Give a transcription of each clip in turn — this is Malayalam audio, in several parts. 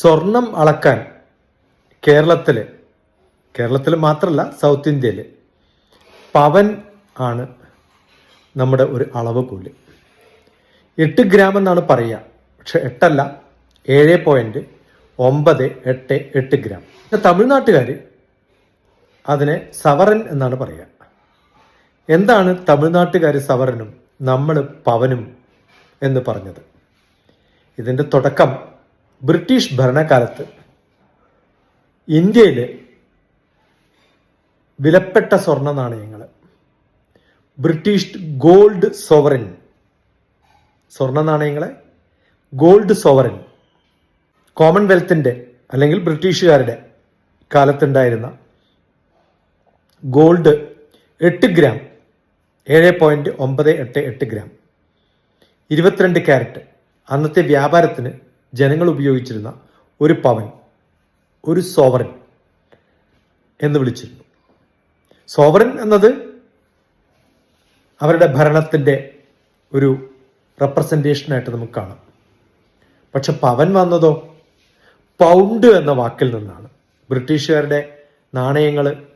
സ്വർണം അളക്കാൻ കേരളത്തിൽ കേരളത്തിൽ മാത്രമല്ല സൗത്ത് ഇന്ത്യയിൽ പവൻ ആണ് നമ്മുടെ ഒരു അളവ് കൂലി. എട്ട് ഗ്രാം എന്നാണ് പറയുക. പക്ഷെ എട്ടല്ല ഏഴ് പോയിന്റ് ഒമ്പത് എട്ട് എട്ട് ഗ്രാം. തമിഴ്നാട്ടുകാർ അതിനെ സവറൻ എന്നാണ് പറയുക. എന്താണ് തമിഴ്നാട്ടുകാർ സവറനും നമ്മൾ പവനും എന്ന് പറഞ്ഞത്? ഇതിന്റെ തുടക്കം ബ്രിട്ടീഷ് ഭരണകാലത്ത് ഇന്ത്യയിലെ വിലപ്പെട്ട സ്വർണ നാണയങ്ങൾ ബ്രിട്ടീഷ് ഗോൾഡ് സോവറിൻ സ്വർണ നാണയങ്ങളെ ഗോൾഡ് സോവറിൻ കോമൺവെൽത്തിന്റെ അല്ലെങ്കിൽ ബ്രിട്ടീഷുകാരുടെ കാലത്തുണ്ടായിരുന്ന ഗോൾഡ് എട്ട് ഗ്രാം ഏഴ് പോയിന്റ് ഒമ്പത് എട്ട് എട്ട് ഗ്രാം ഇരുപത്തിരണ്ട് ക്യാരറ്റ് അന്നത്തെ വ്യാപാരത്തിന് ജനങ്ങൾ ഉപയോഗിച്ചിരുന്ന ഒരു പവൻ ഒരു സോവറിൻ എന്ന് വിളിച്ചിരുന്നു. സോവറിൻ എന്നത് അവരുടെ ഭരണത്തിന്റെ ഒരു റെപ്രസെന്റേഷനായിട്ട് നമുക്ക് കാണാം. പക്ഷെ പവൻ വന്നതോ പൗണ്ട് എന്ന വാക്കിൽ നിന്നാണ്. ബ്രിട്ടീഷുകാരുടെ നാണയങ്ങൾ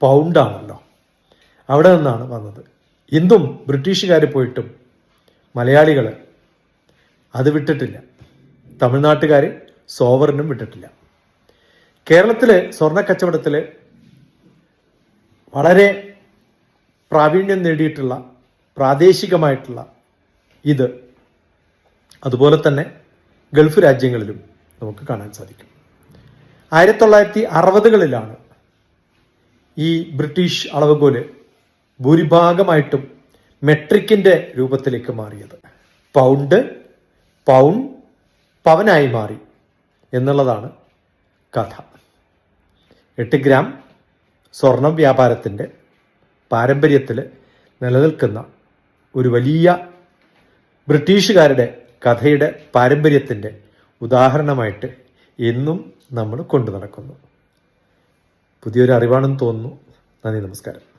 പൗണ്ടാണല്ലോ അവിടെ നിന്നാണ് വന്നത്. ഇന്നും ബ്രിട്ടീഷുകാർ പോയിട്ടും മലയാളികൾ അത് വിട്ടിട്ടില്ല. തമിഴ്നാട്ടുകാർ സോവറിനും വിട്ടിട്ടില്ല. കേരളത്തിലെ സ്വർണ കച്ചവടത്തിൽ വളരെ പ്രാവീണ്യം നേടിയിട്ടുള്ള പ്രാദേശികമായിട്ടുള്ള ഇത് അതുപോലെ തന്നെ ഗൾഫ് രാജ്യങ്ങളിലും നമുക്ക് കാണാൻ സാധിക്കും. ആയിരത്തി തൊള്ളായിരത്തി അറുപതുകളിലാണ് ഈ ബ്രിട്ടീഷ് അളവുകോൽ ഭൂരിഭാഗമായിട്ടും മെട്രിക്കിന്റെ രൂപത്തിലേക്ക് മാറിയത്. പൗണ്ട് പൗൺ പവനായി മാറി എന്നുള്ളതാണ് കഥ. എട്ട് ഗ്രാം സ്വർണം വ്യാപാരത്തിന്റെ പാരമ്പര്യത്തിൽ നിലനിൽക്കുന്ന ഒരു വലിയ ബ്രിട്ടീഷുകാരുടെ കഥയുടെ പാരമ്പര്യത്തിന്റെ ഉദാഹരണമായിട്ട് എന്നും നമ്മൾ കൊണ്ടു നടക്കുന്നു. പുതിയൊരു അറിവാണെന്ന് തോന്നുന്നു. നന്ദി നമസ്കാരം.